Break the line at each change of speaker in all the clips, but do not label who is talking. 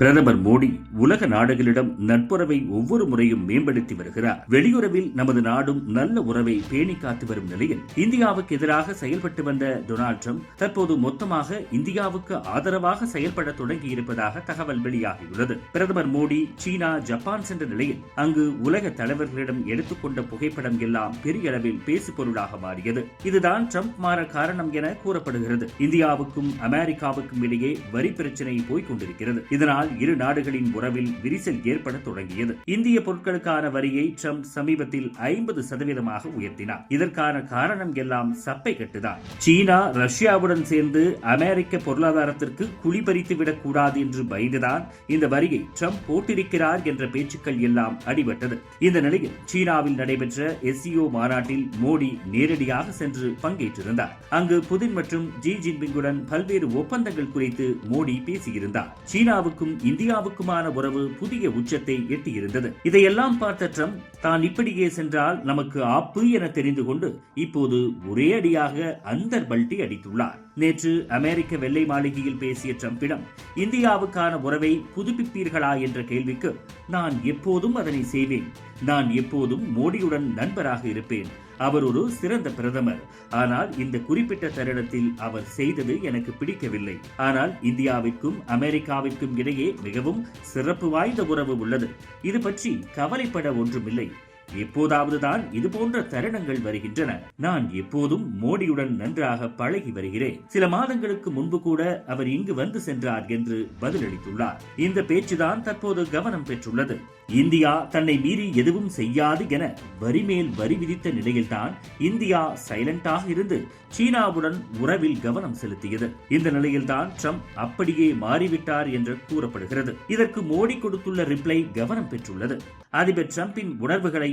பிரதமர் மோடி உலக நாடுகளிடம் நட்புறவை ஒவ்வொரு முறையும் மேம்படுத்தி வருகிறார். வெளியுறவில் நமது நாடும் நல்ல உறவை பேணி காத்து வரும் நிலையில் இந்தியாவுக்கு எதிராக செயல்பட்டு வந்த டொனால்ட் ட்ரம்ப் தற்போது மொத்தமாக இந்தியாவுக்கு ஆதரவாக செயல்பட தொடங்கியிருப்பதாக தகவல் வெளியாகியுள்ளது. பிரதமர் மோடி சீனா ஜப்பான் சென்ற நிலையில் அங்கு உலக தலைவர்களிடம் எடுத்துக்கொண்ட புகைப்படம் எல்லாம் பெரிய அளவில் பேசு பொருளாக மாறியது. இதுதான் ட்ரம்ப் மாற காரணம் என கூறப்படுகிறது. இந்தியாவுக்கும் அமெரிக்காவுக்கும் இடையே வரி பிரச்சனை போய்க் கொண்டிருக்கிறது. இதனால் இதனால் இரு நாடுகளின் உறவில் விரிசல் ஏற்பட தொடங்கியது. இந்திய பொருட்களுக்கான வரியை ட்ரம்ப் சமீபத்தில் ஐம்பது சதவீதமாக உயர்த்தினார். இதற்கான காரணம் எல்லாம் சப்பை கட்டுதான். சீனா ரஷ்யாவுடன் சேர்ந்து அமெரிக்க பொருளாதாரத்திற்கு குளிபறித்து விடக்கூடாது என்று பயந்துதான் இந்த வரியை ட்ரம்ப் போட்டிருக்கிறார் என்ற பேச்சுக்கள் எல்லாம் அடிபட்டது. இந்த நிலையில் சீனாவில் நடைபெற்ற எஸ்இஓ மாநாட்டில் மோடி நேரடியாக சென்று பங்கேற்றிருந்தார். அங்கு புதின் மற்றும் ஜி ஜின்பிங்குடன் பல்வேறு ஒப்பந்தங்கள் குறித்து மோடி பேசியிருந்தார். சீனாவுக்கும் இந்தியாவுக்குமான உறவு புதிய உச்சத்தை எட்டியிருந்தது. இதையெல்லாம் பார்த்த ட்ரம்ப் தான் இப்படியே சென்றால் நமக்கு ஆப்பு என தெரிந்து கொண்டு இப்போது ஒரே அடியாக அந்தர் பல்டி அடித்துள்ளார். நேற்று அமெரிக்க வெள்ளை மாளிகையில் பேசிய டிரம்பிடம் இந்தியாவுக்கான உறவை புதுப்பிப்பீர்களா? என்ற கேள்விக்கு நான் எப்போதும் அதனை செய்வேன். நான் எப்போதும் மோடியுடன் நண்பராக இருப்பேன். அவர் ஒரு சிறந்த பிரதமர். ஆனால் இந்த குறிப்பிட்ட தருணத்தில் அவர் செய்தது எனக்கு பிடிக்கவில்லை. ஆனால் இந்தியாவிற்கும் அமெரிக்காவிற்கும் இடையே மிகவும் சிறப்பு வாய்ந்த உறவு உள்ளது. இது பற்றி கவலைப்பட ஒன்றுமில்லை. எப்போதாவது தான் இது போன்ற தருணங்கள் வருகின்றன. நான் எப்போதும் மோடியுடன் நன்றாக பழகி வருகிறேன். சில மாதங்களுக்கு முன்பு கூட அவர் இங்கு வந்து சென்றார் என்று பதிலளித்துள்ளார். இந்த பேச்சுதான் தற்போது கவனம் பெற்றுள்ளது. இந்தியா தன்னை மீறி எதுவும் செய்யாது என வரி மேல் வரி விதித்த நிலையில்தான் இந்தியா சைலண்டாக இருந்து சீனாவுடன் உறவில் கவனம் செலுத்தியது. இந்த நிலையில்தான் ட்ரம்ப் அப்படியே மாறிவிட்டார் என்று கூறப்படுகிறது. இதற்கு மோடி கொடுத்துள்ள ரிப்ளை கவனம் பெற்றுள்ளது. அதிபர் டிரம்பின் ட்ரம்பின்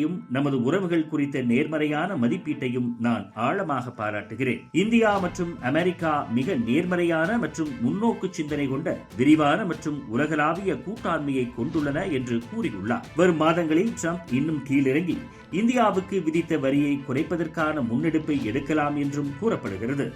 உணர்வுகளையும் நமது உறவுகள் குறித்த நேர்மறையான மதிப்பீட்டையும் நான் ஆழமாக பாராட்டுகிறேன். இந்தியா மற்றும் அமெரிக்கா மிக நேர்மறையான மற்றும் முன்னோக்கு சிந்தனை கொண்ட விரிவான மற்றும் உலகளாவிய கூட்டாண்மையை கொண்டுள்ளன என்று கூறியுள்ளார். வரும் மாதங்களில் ட்ரம்ப் இன்னும் கீழிறங்கி இந்தியாவுக்கு விதித்த வரியை குறைப்பதற்கான முன்னெடுப்பை எடுக்கலாம் என்றும் கூறப்படுகிறது.